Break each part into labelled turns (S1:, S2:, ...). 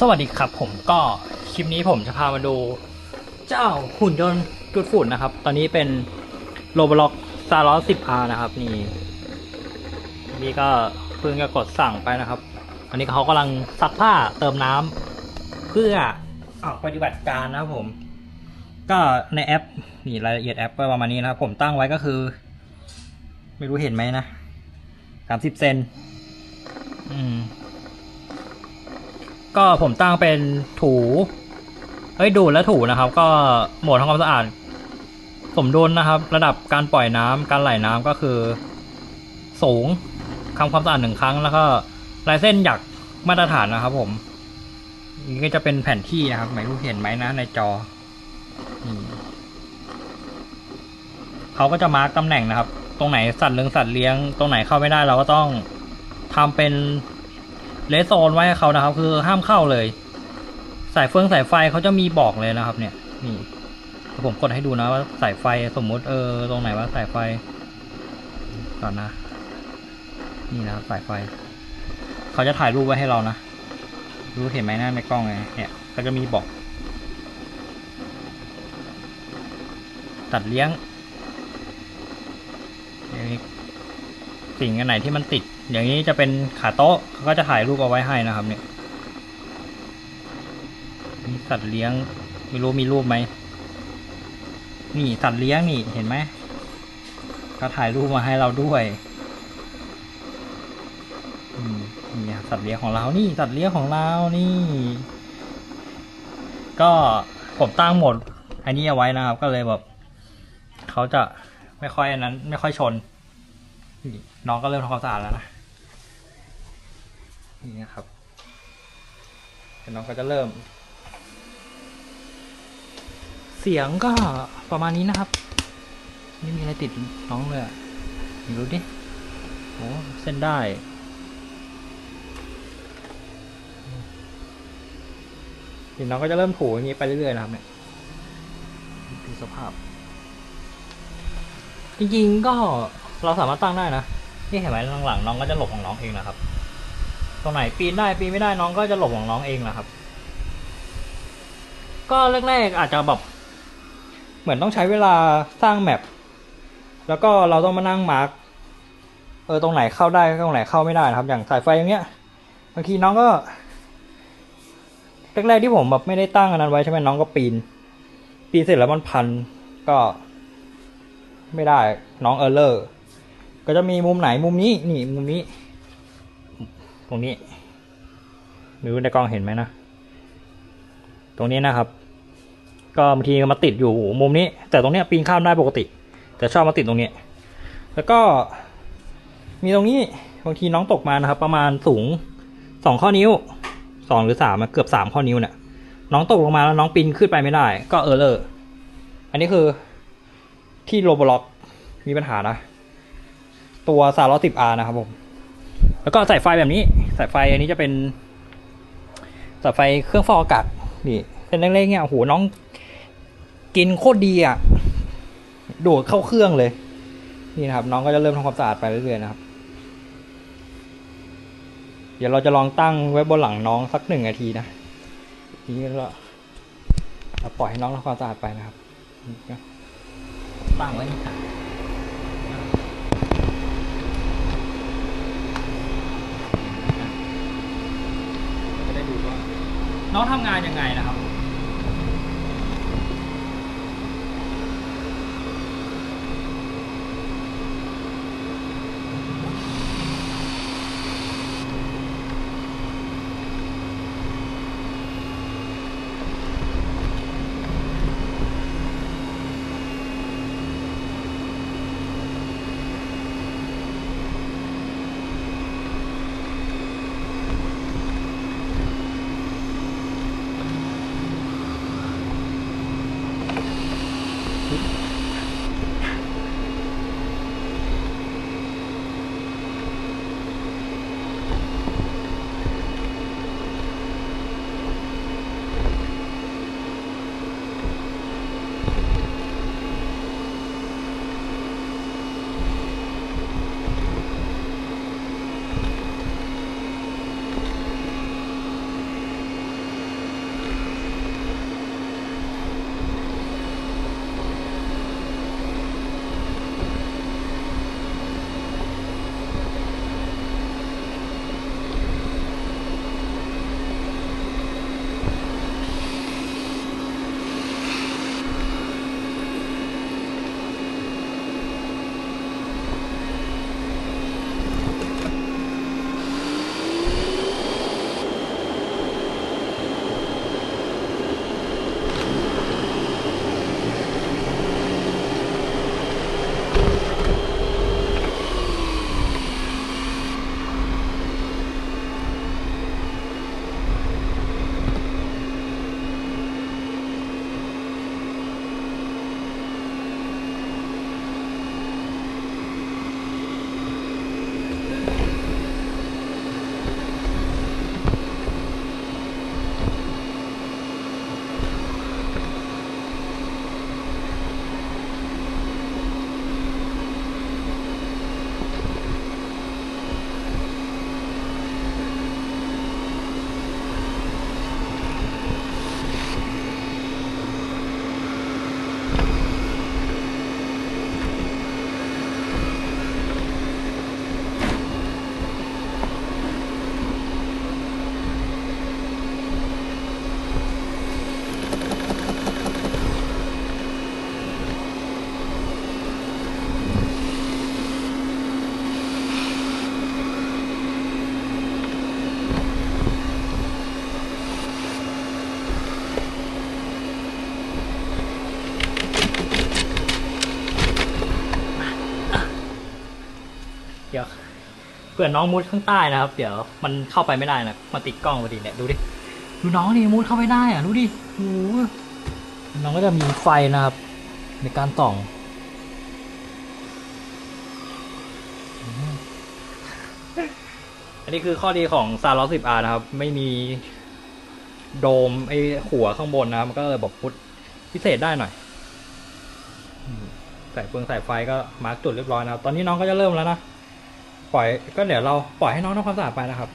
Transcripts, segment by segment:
S1: สวัสดีครับผมก็คลิปนี้ผมจะพามาดู เจ้าหุ่นยนต์ดูดฝุ่นนะครับ ตอนนี้เป็นโรบล็อกซาร์ลสิบอาร์นะครับ นี่นี่ก็เพิ่งจะกดสั่งไปนะครับอันนี้เขากำลังซักผ้าเติมน้ำเพื่อออกปฏิบัติการนะครับผม ก็ในแอปนี่รายละเอียดแอปก็ประมาณนี้นะครับ ผมตั้งไว้ก็คือ ไม่รู้เห็นไหมนะสามสิบเซนอืม ก็ผมตั้งเป็นถูเอ้ยดูดและถูนะครับ ก็โหมดทำความสะอาดสมดุลนะครับ ระดับการปล่อยน้ำการไหลน้ำก็คือ สูงทำความสะอาดหนึ่งครั้ง แล้วก็ลายเส้นหยักมาตรฐานนะครับ ผมนี่ก็จะเป็นแผนที่นะครับไม่รู้เห็นไหมนะในจอนี่เขาก็จะมาร์กตำแหน่งนะครับ ตรงไหนสัตว์เลี้ยงสัตว์เลี้ยง ตรงไหนเข้าไม่ได้เราก็ต้องทำเป็น เลสโซนไว้เขานะครับ คือห้ามเข้าเลย สายเฟืองสายไฟเขาจะมีบอกเลยนะครับ เนี่ย นี่ผมกดให้ดูนะว่าสายไฟสมมุติเออตรงไหนว่าสายไฟก่อนนะ นี่นะครับสายไฟ เขาจะถ่ายรูปไว้ให้เรานะรู้เห็นไหมหน้าในกล้องไงเนี่ยเขาจะมีบอก ตัดเลี้ยงอย่างนี้ สิ่งอันไหนที่มันติด อย่างนี้จะเป็นขาโต๊ะเขาก็จะถ่ายรูปเอาไว้ให้นะครับเนี่ยนี่สัตว์เลี้ยงไม่รู้มีรูปไหมนี่สัตว์เลี้ยงนี่เห็นไหมเขาถ่ายรูปมาให้เราด้วยนี่สัตว์เลี้ยงของเรานี่สัตว์เลี้ยงของเรานี่ ก็ผมตั้งหมดอันนี้เอาไว้นะครับ ก็เลยแบบเขาจะไม่ค่อยอันนั้น ไม่ค่อยชน นี่น้องก็เริ่มทำความสะอาดแล้วนะนี่นะครับเดี๋ยวน้องก็จะเริ่ม เสียงก็ประมาณนี้นะครับ ไม่มีอะไรติดน้องเลยอะดูดิโอ้เส้นได้เดี๋ยวน้องก็จะเริ่มถูอย่างนี้ไปเรื่อยๆนะครับเนี่ยดูสภาพ จริงๆก็ เราสามารถตั้งได้นะ นี่เห็นไหมหลังๆน้องก็จะหลบของน้องเองนะครับ ตรงไหนปีนได้ปีนไม่ได้น้องก็จะหลบของน้องเองนะครับ ก็แรกๆอาจจะแบบเหมือนต้องใช้เวลาสร้างแมปแล้วก็เราต้องมานั่งมาร์กเออตรงไหนเข้าได้ตรงไหนเข้าไม่ได้นะครับ อย่างสายไฟอย่างเงี้ยบางทีน้องก็แรกๆที่ผมแบบไม่ได้ตั้งอันนั้นไว้ใช่ไหมน้องก็ปีน ปีนเสร็จแล้วมันพันก็ ไม่ได้น้องเออร์เลอร์ ก็จะมีมุมไหนมุมนี้นี่มุมนี้ ตรงนี้ไม่รู้ในกล้องเห็นไหมนะ ตรงนี้นะครับ ก็บางทีมาติดอยู่มุมนี้ แต่ตรงเนี้ยปีนข้ามได้ปกติ แต่ชอบมาติดตรงนี้ แล้วก็มีตรงนี้บางทีน้องตกมานะครับ ประมาณสูงสองข้อนิ้วสองหรือสามเกือบสามข้อนิ้วเนี่ยน้องตกลงมาแล้วน้องปีนขึ้นไปไม่ได้ ก็เออเลอร์อันนี้คือที่โรบล็อกมีปัญหานะ ตัวสามร้อยสิบอานะครับผม แล้วก็สายไฟแบบนี้สายไฟอันนี้จะเป็นสายไฟเครื่องฟอกอากาศนี่เป็นเล็กๆเนี่ยโอ้โหน้อง กินโคตรดีอะโดดเข้าเครื่องเลย นี่นะครับ น้องก็จะเริ่มทำความสะอาดไปเรื่อยๆนะครับ เดี๋ยวเราจะลองตั้งไว้บนหลังน้องสักหนึ่งนาทีนะทีนี้เราเราปล่อยให้น้องทำความสะอาดไปนะครับ ตั้งไว้นี่ค่ะ จะได้ดูว่า น้องทำงานยังไงนะครับ ดี๋ยวเผื่อน้องมุดข้างใต้นะครับ เดี๋ยวมันเข้าไปไม่ได้นะมันติดกล้องพอดีเนี่ยดูดิดูน้องนี่มุดเข้าไม่ได้อะดูดิโอ้โหน้องก็จะมีไฟนะครับ ในการส่องอันนี้คือข้อดีของซาร์ลสิบอาร์นะครับ ไม่มีโดมไอหัวข้างบนนะครับมันก็เลยบอกพุทพิเศษได้หน่อยใส่เปลืองใส่ไฟก็มาร์กจุดเรียบร้อยนะครับ ตอนนี้น้องก็จะเริ่มแล้วนะ ปล่อยก็เดี๋ยวเราปล่อยให้น้องทำความสะอาดไปนะครับ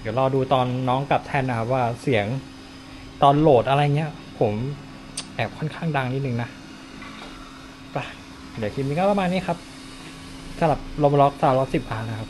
S1: เดี๋ยวรอดูตอนน้องกลับแทนนะครับว่าเสียงตอนโหลดอะไรเงี้ย ผมแอบค่อนข้างดังนิดนึงนะไปเดี๋ยวคลิปนี้ก็ประมาณนี้ครับสำหรับลมล็อกสาวล็อกสิบอาร์นะครับ